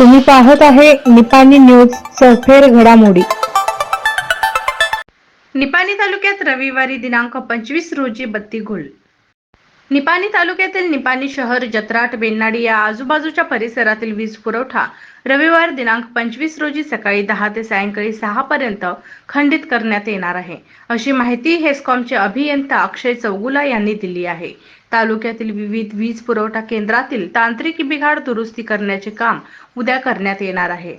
तुम्ही पाहत आहे निपाणी न्यूज सफेर घडामोडी. निपाणी तालुक्यात रविवारी दिनांक पंचवीस रोजी बत्तीघोल निपाणी तालुक्यातील निपाणी शहर जत्राट बेन्नाडी या आजूबाजूच्या परिसरातील वीज पुरवठा रविवार दिनांक पंचवीस रोजी सकाळी दहा ते सायंकाळी सहा पर्यंत खंडित करण्यात येणार आहे. अशी माहिती हेस्कॉमचे अभियंता अक्षय चौगुला यांनी दिली आहे. तालुक्यातील विविध वीज पुरवठा केंद्रातील तांत्रिक बिघाड दुरुस्ती करण्याचे काम उद्या करण्यात येणार आहे.